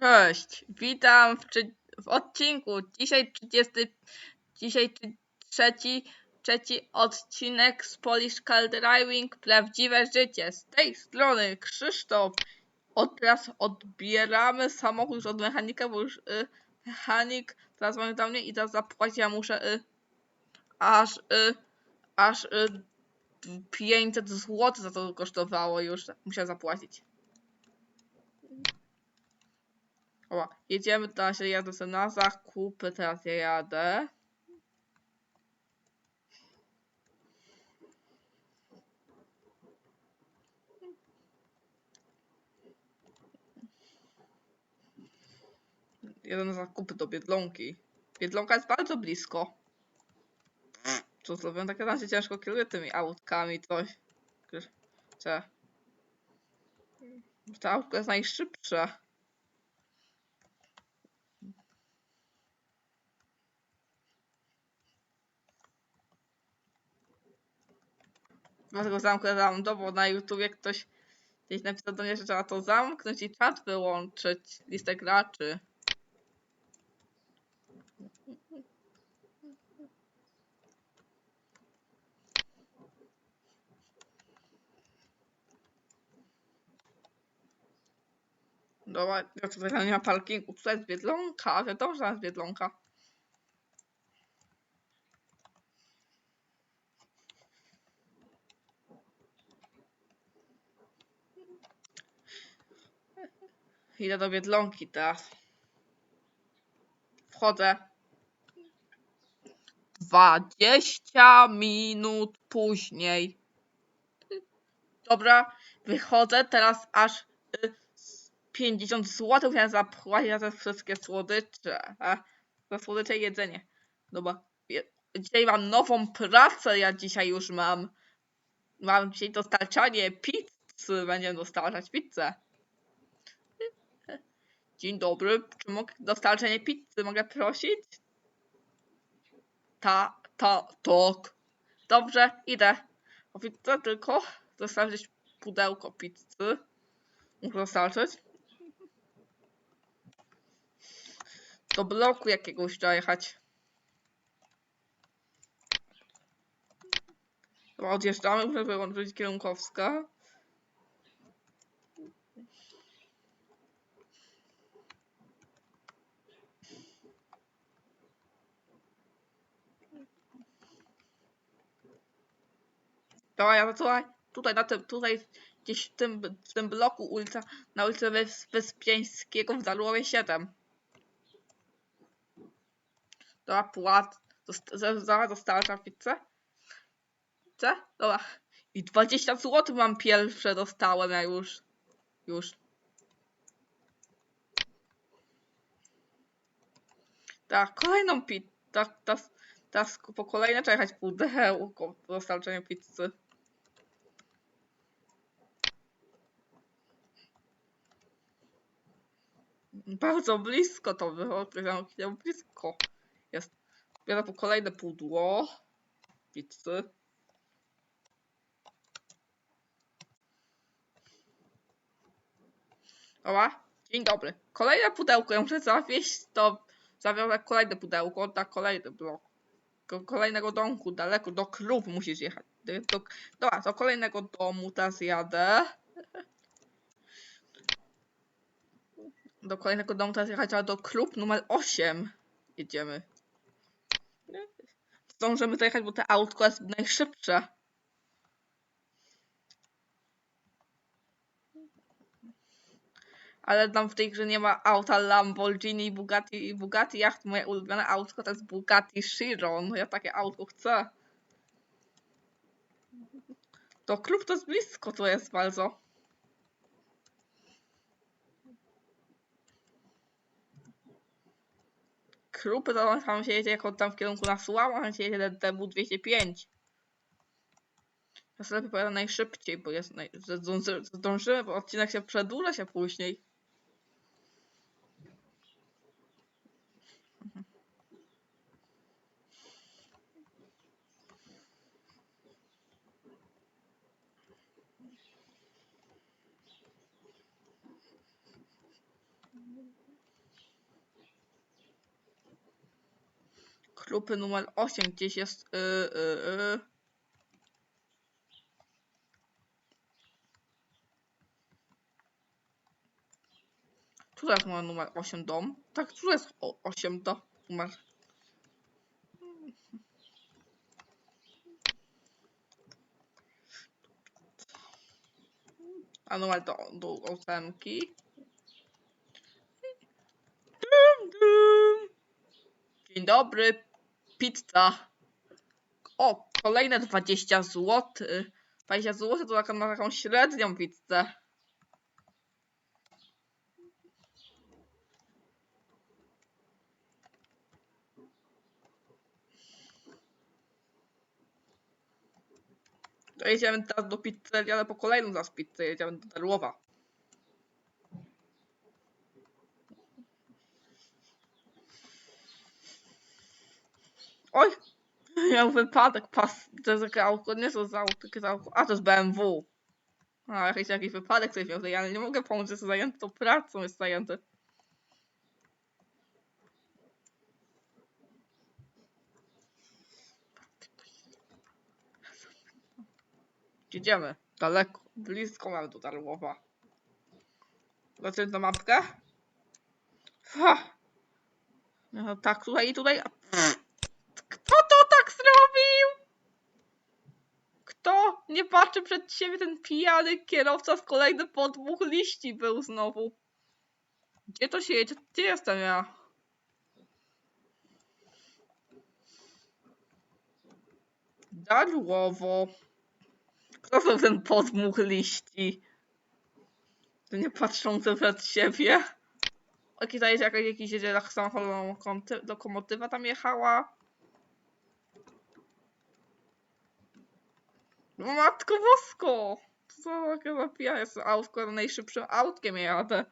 Cześć, witam w, w odcinku. Dzisiaj 30, dzisiaj trzeci, trzeci odcinek z Polish Car Driving Prawdziwe Życie. Z tej strony Krzysztof. Od teraz odbieramy samochód od mechanika, bo już y, mechanik zadzwonił do mnie i teraz zapłacić ja muszę y, aż y, aż y, 500 zł za to kosztowało już. Muszę zapłacić. O, jedziemy teraz, ja jadę sobie na zakupy, teraz ja jadę. Jadę na zakupy do Biedlonki. Biedlonka jest bardzo blisko. Co zrobię? Tak razie ciężko kieruję tymi autkami, coś. Czy... To autko jest najszybsze. Dlatego zamknęłam to, na YouTubie ktoś gdzieś napisał do mnie, że trzeba to zamknąć i czat wyłączyć, listę graczy. Dobra, ja tutaj nie ma parkingu, tutaj jest Biedlonka, wiadomo, że jest Biedlonka. Idę do Biedlonki teraz. Wchodzę. 20 minut później. Dobra, wychodzę teraz aż y, z 50 zł ja zapłacić za te wszystkie słodycze. Za słodycze i jedzenie. Dobra. Dzisiaj mam nową pracę, ja dzisiaj już mam. Mam dzisiaj dostarczanie pizzy. Będziemy dostarczać pizzę. Dzień dobry, czy mogę dostarczenie pizzy mogę prosić? Ta, ta, tak. Dobrze, idę. O pizzę tylko dostarczyć pudełko pizzy. Muszę dostarczyć. Do bloku jakiegoś trzeba jechać. Dobra, odjeżdżamy, muszę wyłączyć kierunkowska. Dobra, ja tutaj, tutaj na tym, tutaj gdzieś w tym, w tym bloku ulica, na ulicy Wys Wyspiańskiego w Darłowie 7. Dobra, płat. Zaraz dostarczam pizzę. Pizzę? Dobra. I 20 zł mam pierwsze dostałem ja już. Już. Tak, kolejną pizzę. Tak, tas, po kolejne jechać pudełko po dostarczeniu pizzy. Bardzo blisko to było, powiedziałem, blisko jest. Biorę po kolejne pudło pizzy. Oła, dzień dobry. Kolejne pudełko, ja muszę zawieźć to, zawiozę kolejne pudełko na kolejny blok. Do kolejnego domku, daleko, do klubu musisz jechać. Do, dobra, do kolejnego domu teraz jadę. Do kolejnego domu teraz jechać, ale do klub numer 8 jedziemy. Zdążymy dojechać, bo te autko jest najszybsze. Ale tam w tej grze nie ma auta Lamborghini, Bugatti i Bugatti Yacht. Moje ulubione autko to jest Bugatti Chiron. Ja takie autko chcę. To klub to jest blisko, to jest bardzo. Klub tam się jako tam w kierunku na Sławę, tam się DW 205. Ja sobie lepiej pojadę najszybciej, bo jest naj... zdążymy, bo odcinek się przedłuża się później. Krupy numer 8 gdzieś jest. Y, y, y. Tu jest numer, numer 8 dom. Tak, tu jest o- 8 do numer. A numer do, do ósemki. Dzień dobry, pizza. O, kolejne 20 zł. 20 zł to taka, na taką średnią pizzę. To jedziemy teraz do pizzerii, ale po kolejną zaraz pizzę jedziemy do Darłowa. Oj! Miał wypadek, pas, to jest takie nie to jest auto, a to jest BMW. A, jakiś, jakiś wypadek coś miał, ja nie mogę pomóc, jest zajęty tą pracą, jest zajęty. Jedziemy, daleko, blisko mamy do Darłowa. Zobaczymy na mapkę. Ha. No, tak, tutaj i tutaj. a- Kto to tak zrobił? Kto? Nie patrzy przed siebie ten pijany kierowca z kolejny po dwóch liści był znowu. Gdzie to się jedzie? Gdzie jestem ja? Darłowo. Kto to ten podmuch liści? To nie patrzący przed siebie. O, tutaj jest jakaś, jakiś jedzie samochodową lokomotywa tam jechała. Matko bosko! Co za takie zapija jest autko, najszybszym autkiem jadę.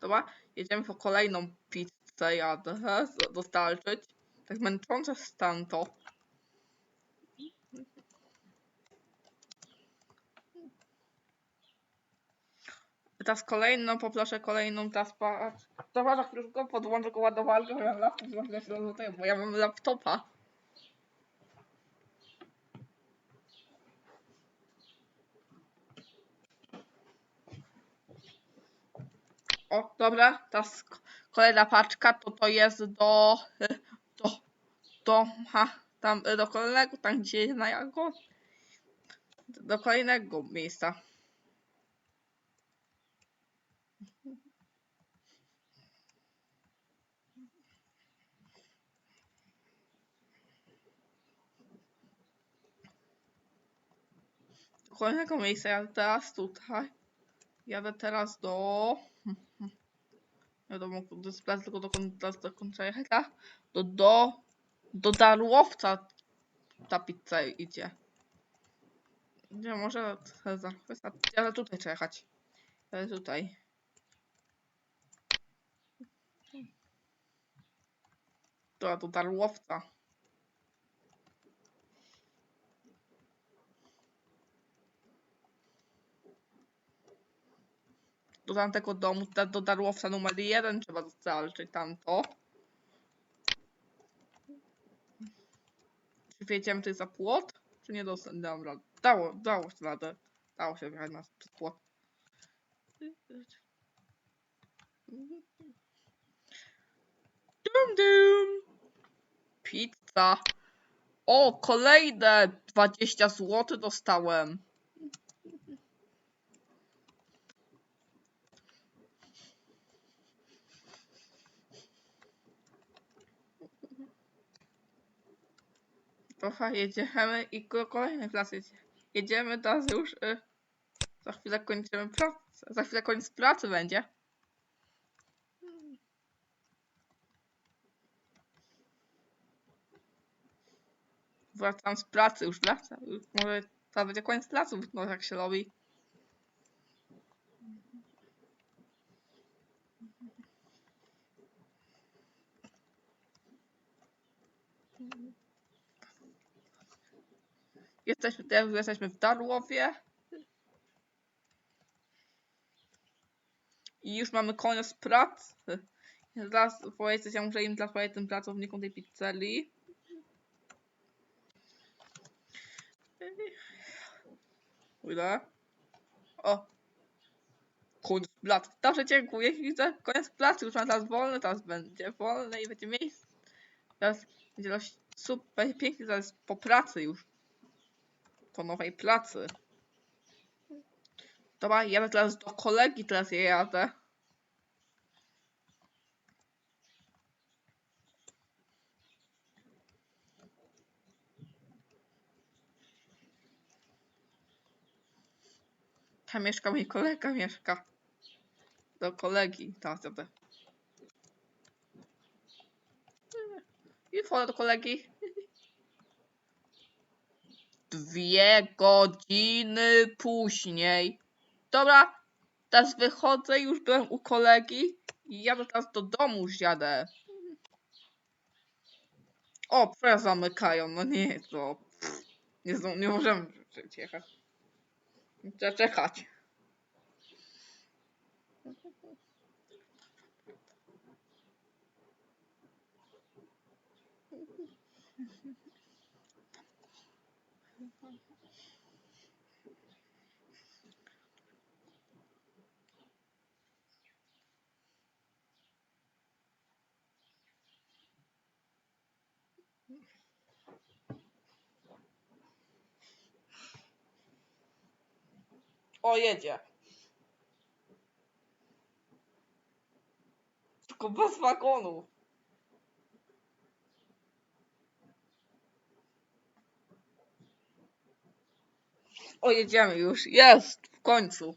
Dobra, jedziemy po kolejną pizzę jadę dostarczyć. Tak męczące stan to. Teraz kolejną, poproszę kolejną, teraz patrz. Dobra, za chwilkę podłączę go ładowarkę, bo ja mam laptop, bo ja mam laptopa. O, dobra, teraz kolejna paczka, to to jest do, do, do, ha, tam, do kolejnego, tam gdzie na jago, do kolejnego miejsca. Kolejnego miejsca, jadę teraz tutaj, jadę teraz do, nie wiadomo, do jest tylko dokąd, teraz trzeba jechać, tak? do, do, do Darłowca ta pizza idzie. Nie, może ale tutaj trzeba jechać. Ale tutaj. To do Darłowca. Do tamtego domu, do Darłowca numer jeden trzeba dostarczyć tamto. Czy wiedziałem, to jest za płot? Czy nie dostałem? Dobra, dało, dało się radę. Dało się wjechać na płot. Dum dum. Pizza. O, kolejne 20 zł dostałem. Trochę jedziemy i ko- kolejny jedzie. Jedziemy teraz już. Y, za chwilę kończymy pracę. Za chwilę koniec pracy będzie. Wracam z pracy, już wracam. Może to będzie koniec pracy, no jak się robi. Jesteśmy, teraz jesteśmy w Darłowie. I już mamy koniec pracy. Teraz powiedzieć, ja muszę im powiedzieć tym pracownikom tej pizzerii. Ile? O! Koniec pracy. Dobrze, dziękuję. Widzę, koniec pracy. Już mam teraz wolny, teraz będzie wolny i będzie miejsce. Teraz będzie dość super pięknie, teraz po pracy już. Po nowej pracy. Dobra, jadę teraz do kolegi, teraz ja jadę. Tam mieszka mój kolega, mieszka. Do kolegi, teraz jadę. I wchodzę do kolegi. Dwie godziny później. Dobra, teraz wychodzę, już byłem u kolegi i jadę teraz do domu, już jadę. O, przejazd zamykają, no nie, to nie, nie możemy jechać. Trzeba czekać. O, jedzie. Tylko bez wagonu. O, jedziemy już. Jest! W końcu.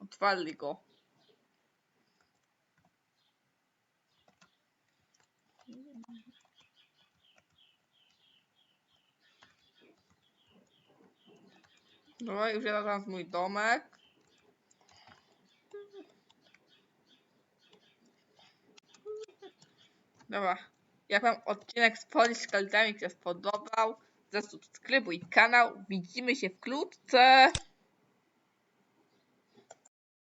Otwarli go. Dobra, już jadę teraz mój domek. Dobra. Jak wam odcinek z Polish Dynamics się spodobał, zasubskrybuj kanał. Widzimy się wkrótce.